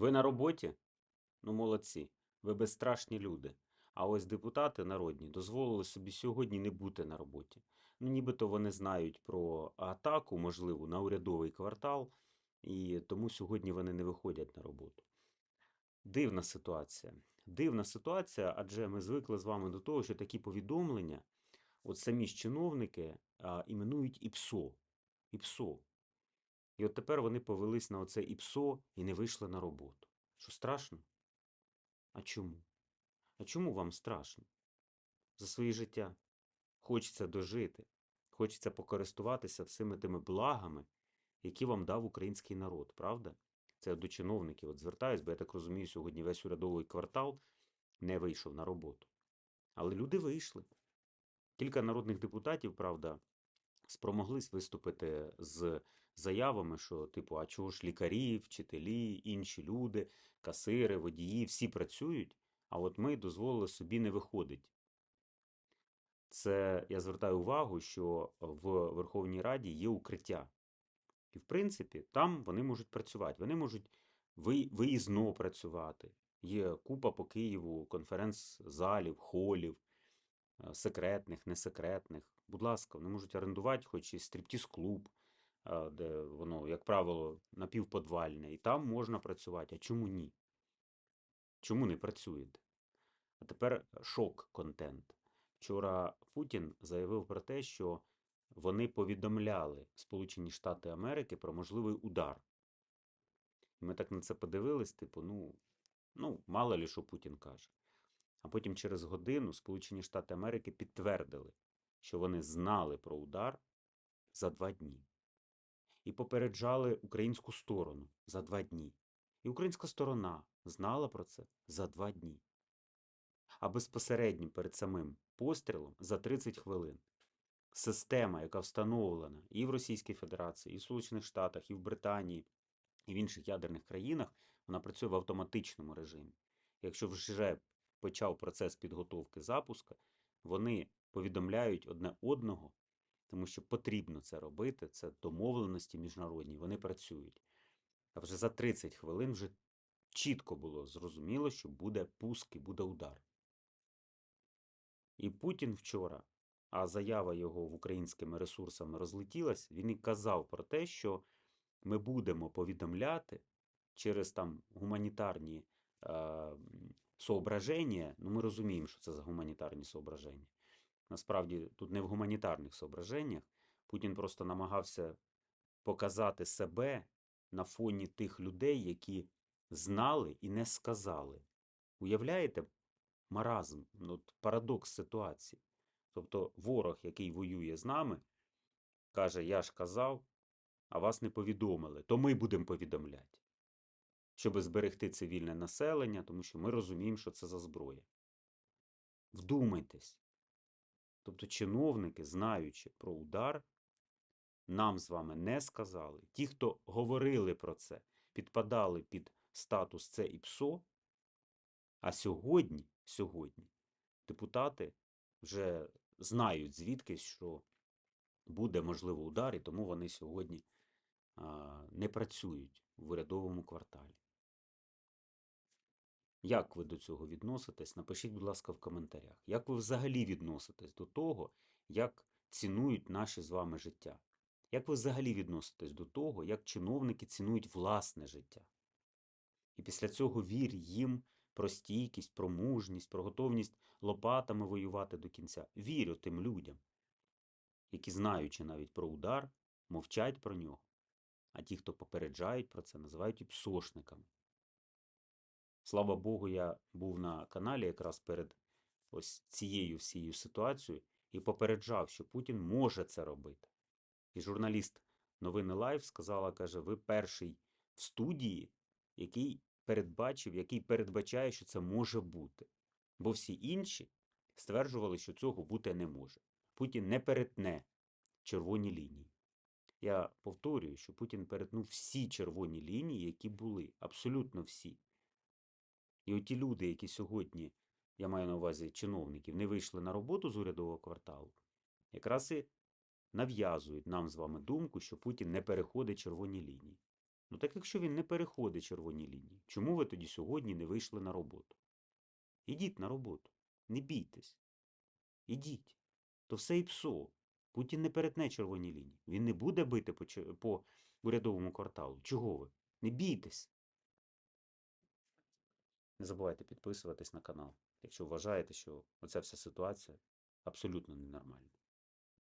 Ви на роботі? Ну, молодці. Ви безстрашні люди. А ось депутати народні дозволили собі сьогодні не бути на роботі. Ну, нібито вони знають про атаку, можливу, на урядовий квартал, і тому сьогодні вони не виходять на роботу. Дивна ситуація. Дивна ситуація, адже ми звикли з вами до того, що такі повідомлення, от самі ж чиновники а, іменують ІПСО. ІПСО. І от тепер вони повелись на оце ІПСО і не вийшли на роботу. Що страшно? А чому? А чому вам страшно? За своє життя хочеться дожити, хочеться покористуватися всіми тими благами, які вам дав український народ, правда? Це до чиновників от звертаюсь, бо я так розумію, сьогодні весь урядовий квартал не вийшов на роботу. Але люди вийшли. Кілька народних депутатів, правда, спромоглись виступити з заявами, що, типу, а чого ж лікарі, вчителі, інші люди, касири, водії, всі працюють, а от ми дозволили собі не виходить. Це я звертаю увагу, що в Верховній Раді є укриття. І, в принципі, там вони можуть працювати. Вони можуть виїзно працювати. Є купа по Києву конференц-залів, холів, е, секретних, несекретних. Будь ласка, вони можуть орендувати хоч і стриптіз-клуб, е, де воно, як правило, напівподвальне, і там можна працювати. А чому ні? Чому не працюєте? А тепер шок-контент. Вчора Путін заявив про те, що вони повідомляли Сполучені Штати Америки про можливий удар. І Ми так на це подивились, типу, ну, ну, мало ли що Путін каже. А потім через годину Сполучені Штати Америки підтвердили, що вони знали про удар за два дні. І попереджали українську сторону за два дні. І українська сторона знала про це за два дні. А безпосередньо перед самим пострілом за 30 хвилин система, яка встановлена і в Російській Федерації, і в Сполучених Штатах, і в Британії, і в інших ядерних країнах, вона працює в автоматичному режимі. Якщо вже почав процес підготовки запуска, вони повідомляють одне одного, тому що потрібно це робити, це домовленості міжнародні, вони працюють. А вже за 30 хвилин вже чітко було зрозуміло, що буде пуск і буде удар. І Путін вчора, а заява його в українськими ресурсами розлетілась, він і казав про те, що ми будемо повідомляти через там гуманітарні е, соображення. Ну, ми розуміємо, що це за гуманітарні соображення. Насправді, тут не в гуманітарних соображеннях. Путін просто намагався показати себе на фоні тих людей, які знали і не сказали. Уявляєте маразм, ну, парадокс ситуації? Тобто ворог, який воює з нами, каже: Я ж казав, а вас не повідомили, то ми будемо повідомляти, щоб зберегти цивільне населення, тому що ми розуміємо, що це за зброя. Вдумайтесь. Тобто чиновники, знаючи про удар, нам з вами не сказали. Ті, хто говорили про це, підпадали під статус це і ПСО, а сьогодні, сьогодні депутати вже знають звідки, що буде можливо удар, і тому вони сьогодні не працюють в урядовому кварталі. Як ви до цього відноситесь? Напишіть, будь ласка, в коментарях. Як ви взагалі відноситесь до того, як цінують наше з вами життя? Як ви взагалі відноситесь до того, як чиновники цінують власне життя? І після цього вір їм про стійкість, про мужність, про готовність лопатами воювати до кінця. Вірю тим людям, які, знаючи навіть про удар, мовчать про нього. А ті, хто попереджають про це, називають і псошниками. Слава Богу, я був на каналі якраз перед ось цією всією ситуацією і попереджав, що Путін може це робити. І журналіст новини Лайв сказала, каже, ви перший в студії, який передбачив, який передбачає, що це може бути. Бо всі інші стверджували, що цього бути не може. Путін не перетне червоні лінії. Я повторюю, що Путін перетнув всі червоні лінії, які були, абсолютно всі. І оті люди, які сьогодні, я маю на увазі чиновників, не вийшли на роботу з урядового кварталу, якраз і нав'язують нам з вами думку, що Путін не переходить червоні лінії. Ну так якщо він не переходить червоні лінії, чому ви тоді сьогодні не вийшли на роботу? Ідіть на роботу, не бійтесь. Ідіть. То все і псо. Путін не перетне червоні лінії. Він не буде бити по, по урядовому кварталу. Чого ви? Не бійтесь. Не забувайте підписуватись на канал, якщо вважаєте, що оця вся ситуація абсолютно ненормальна.